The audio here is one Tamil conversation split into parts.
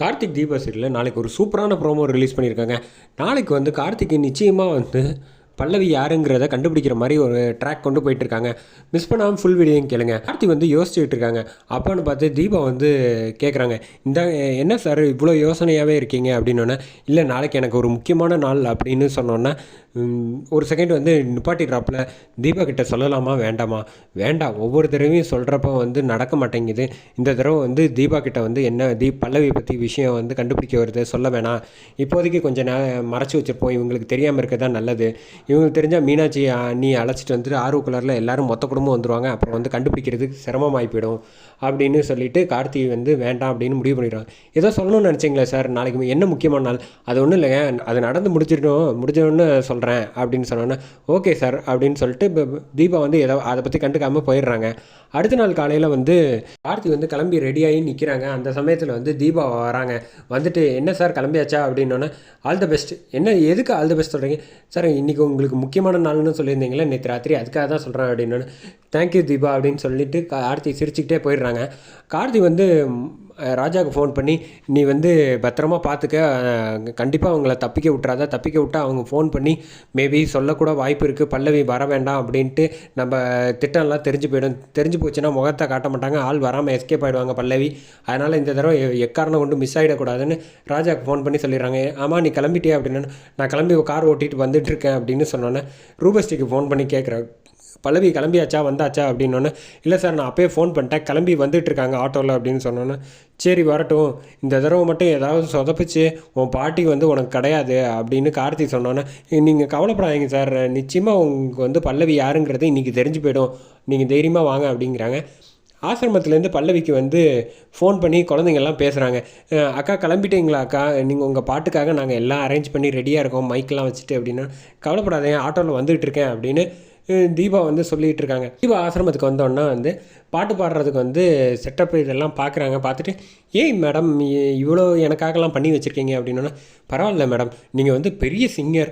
கார்த்திக் தீபா சீரியலில் நாளைக்கு ஒரு சூப்பரான ப்ரோமோ ரிலீஸ் பண்ணியிருக்காங்க. நாளைக்கு வந்து கார்த்திக் நிச்சயமாக வந்து பல்லவி யாருங்கிறத கண்டுபிடிக்கிற மாதிரி ஒரு ட்ராக் கொண்டு போயிட்டுருக்காங்க. மிஸ் பண்ணாமல் ஃபுல் வீடியோயும் கேளுங்க. கார்த்திக் வந்து யோசிச்சுட்டு இருக்காங்க. அப்போன்னு பார்த்து தீபா வந்து கேட்குறாங்க இந்த என்ன சார் இவ்வளோ யோசனையாகவே இருக்கீங்க? அப்படின்னோடனே இல்லை நாளைக்கு எனக்கு ஒரு முக்கியமான நாள் அப்படின்னு சொன்னோன்னே ஒரு செகண்ட் வந்து நிப்பாட்டிடுறாப்புல தீபா கிட்ட சொல்லலாமா? வேண்டாமா? வேண்டாம் ஒவ்வொரு தடவையும் சொல்கிறப்ப வந்து நடக்க மாட்டேங்குது. இந்த தடவை வந்து தீபா கிட்ட வந்து என்ன தீப் பல்லவி பற்றி விஷயம் வந்து கண்டுபிடிக்க வருது சொல்ல வேணாம். இப்போதைக்கு கொஞ்சம் நே மறைச்சி வச்சுருப்போம். இவங்களுக்கு தெரியாமல் இருக்க தான் நல்லது. இவங்களுக்கு தெரிஞ்சால் மீனாட்சி நீ அழைச்சிட்டு வந்துட்டு ஆர்வ கலரில் எல்லாரும் மொத்த குடும்பம் வந்துருவாங்க. அப்புறம் வந்து கண்டுபிடிக்கிறதுக்கு சிரமமாகி போயிடும் அப்படின்னு சொல்லிட்டு கார்த்தி வந்து வேண்டாம் அப்படின்னு முடிவு பண்ணிடுறாங்க ஏதோ சொல்லணும்னு நினச்சிங்களேன் சார் நாளைக்கு என்ன முக்கியமான நாள்? அது ஒன்றும் இல்லைங்க. அது நடந்து முடிச்சிடணும். முடிஞ்சோன்னு சொல்கிறேன் அப்படின்னு சொன்னோன்னே ஓகே சார் அப்படின்னு சொல்லிட்டு இப்போ தீபா வந்து ஏதோ அதை பற்றி கண்டுக்காமல் போயிடுறாங்க. அடுத்த நாள் காலையில் வந்து கார்த்தி வந்து கிளம்பி ரெடியாகி நிற்கிறாங்க அந்த சமயத்தில் வந்து தீபா வராங்க. வந்துட்டு என்ன சார் கிளம்பியாச்சா? அப்படின்னோன்னே ஆல் த பெஸ்ட் என்ன எதுக்கு ஆல் த பெஸ்ட் சொல்கிறீங்க சார் இன்றைக்கி உங்களுக்கு முக்கியமான நாள்னு சொல்லியிருந்தீங்களே நேற்று ராத்திரி அதுக்காக தான் சொல்கிறேன் அப்படின்னோன்னே தேங்க்யூ தீபா அப்படின்னு சொல்லிட்டு கார்த்தி சிரிச்சுக்கிட்டே போயிடுறாங்க. கார்த்தி வந்து ராஜாவுக்கு ஃபோன் பண்ணி நீ வந்து பத்திரமா பார்த்துக்க கண்டிப்பாக அவங்கள தப்பிக்க விட்றாத தப்பிக்க விட்டா அவங்க ஃபோன் பண்ணி மேபி சொல்லக்கூட வாய்ப்பு இருக்குது பல்லவி வர வேண்டாம். அப்படின்ட்டு நம்ம திட்டம்லாம் தெரிஞ்சு போயிடும். தெரிஞ்சு போச்சுன்னா முகத்தை காட்ட மாட்டாங்க. ஆள் வராமல் எஸ்கேப் ஆகிடுவாங்க பல்லவி. அதனால் இந்த தடவை எக்காரணம் கொண்டு மிஸ் ஆகிடக்கூடாதுன்னு ராஜாவுக்கு ஃபோன் பண்ணி சொல்லிடுறாங்க. ஆமாம் நீ கிளம்பிட்டியா? அப்படின்னு. நான் கிளம்பி கார் ஓட்டிகிட்டு வந்துட்டுருக்கேன் அப்படின்னு சொன்னோன்னே ரூபஸ்டிக்கு ஃபோன் பண்ணி கேட்குறேன். பல்லவி கிளம்பியாச்சா வந்தாச்சா அப்படின்னோன்னே இல்லை சார் நான் அப்போயே ஃபோன் பண்ணிட்டேன். கிளம்பி வந்துட்டு இருக்காங்க ஆட்டோவில் அப்படின்னு சொன்னோன்னே சரி வரட்டும். இந்த தடவை மட்டும் ஏதாவது சொதப்பிச்சு உன் பாட்டி வந்து உனக்கு கிடையாது அப்படின்னு கார்த்தி சொன்னோன்னே நீங்கள் கவலைப்படாதீங்க சார். நிச்சயமாக உங்களுக்கு வந்து பல்லவி யாருங்கிறது இன்றைக்கி தெரிஞ்சு போயிடும். நீங்கள் தைரியமாக வாங்க அப்படிங்கிறாங்க. ஆசிரமத்துலேருந்து பல்லவிக்கு வந்து ஃபோன் பண்ணி குழந்தைங்கள்லாம் பேசுகிறாங்க அக்கா கிளம்பிட்டீங்களா அக்கா? நீங்கள் உங்கள் பாட்டுக்காக நாங்கள் எல்லாம் அரேஞ்ச் பண்ணி ரெடியாக இருக்கோம். மைக்கெலாம் வச்சுட்டு அப்படின்னா கவலைப்படாதே ஆட்டோவில் வந்துகிட்டு இருக்கேன் அப்படின்னு தீபா வந்து சொல்லிகிட்டு இருக்காங்க. தீபா ஆசிரமத்துக்கு வந்தோன்னா வந்து பாட்டு பாடுறதுக்கு வந்து செட்டப் இதெல்லாம் பார்க்குறாங்க பார்த்துட்டு ஏய் மேடம் இவ்வளோ எனக்காகலாம் பண்ணி வச்சுருக்கீங்க அப்படின்னா பரவாயில்ல மேடம் நீங்கள் வந்து பெரிய சிங்கர்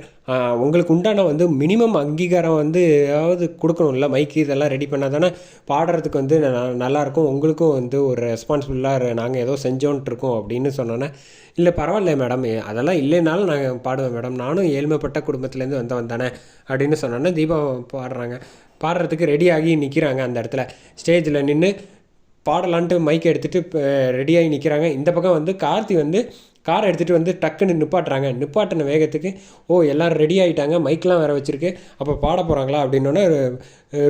உங்களுக்கு உண்டான வந்து மினிமம் அங்கீகாரம் வந்து ஏதாவது கொடுக்கணும்ல மைக்கு இதெல்லாம் ரெடி பண்ணால் தானே பாடுறதுக்கு வந்து நல்லாயிருக்கும். உங்களுக்கும் வந்து ஒரு ரெஸ்பான்சிபிளாக நாங்கள் ஏதோ செஞ்சோன்ட்டு இருக்கோம் அப்படின்னு சொன்னோன்னே இல்லை பரவாயில்ல மேடம் அதெல்லாம் இல்லைனாலும் நாங்கள் பாடுவேன் மேடம் நானும் ஏழ்மைப்பட்ட குடும்பத்துலேருந்து வந்தவன் தானே அப்படின்னு சொன்னோன்னே தீபா பாடுறாங்க. பாடுறதுக்கு ரெடியாகி நிற்கிறாங்க அந்த இடத்துல. ஸ்டேஜில் நின்று பாடலான்ட்டு மைக் எடுத்துகிட்டு ரெடியாகி நிற்கிறாங்க இந்த பக்கம் வந்து கார்த்தி வந்து காரை எடுத்துகிட்டு வந்து டக்குன்னு நிப்பாட்டுறாங்க. நிப்பாட்டின வேகத்துக்கு ஓ எல்லோரும் ரெடி ஆகிட்டாங்க மைக்லாம் வேறு வச்சுருக்கு. அப்போ பாட போகிறாங்களா அப்படின்னோடனே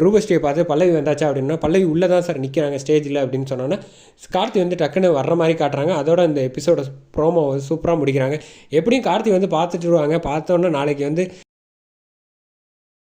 ரூபஸ்ரீயை பார்த்து பல்லவி வந்தாச்சா? அப்படின்னா பல்லவி உள்ளே தான் சார் நிற்கிறாங்க ஸ்டேஜில் அப்படின்னு சொன்னோன்னே கார்த்தி வந்து டக்குன்னு வர்ற மாதிரி காட்டுறாங்க. அதோட இந்த எபிசோட ப்ரோமோ சூப்பராக முடிக்கிறாங்க. எப்படியும் கார்த்தி வந்து பார்த்துட்டு வருவாங்க. பார்த்தோன்னே நாளைக்கு வந்து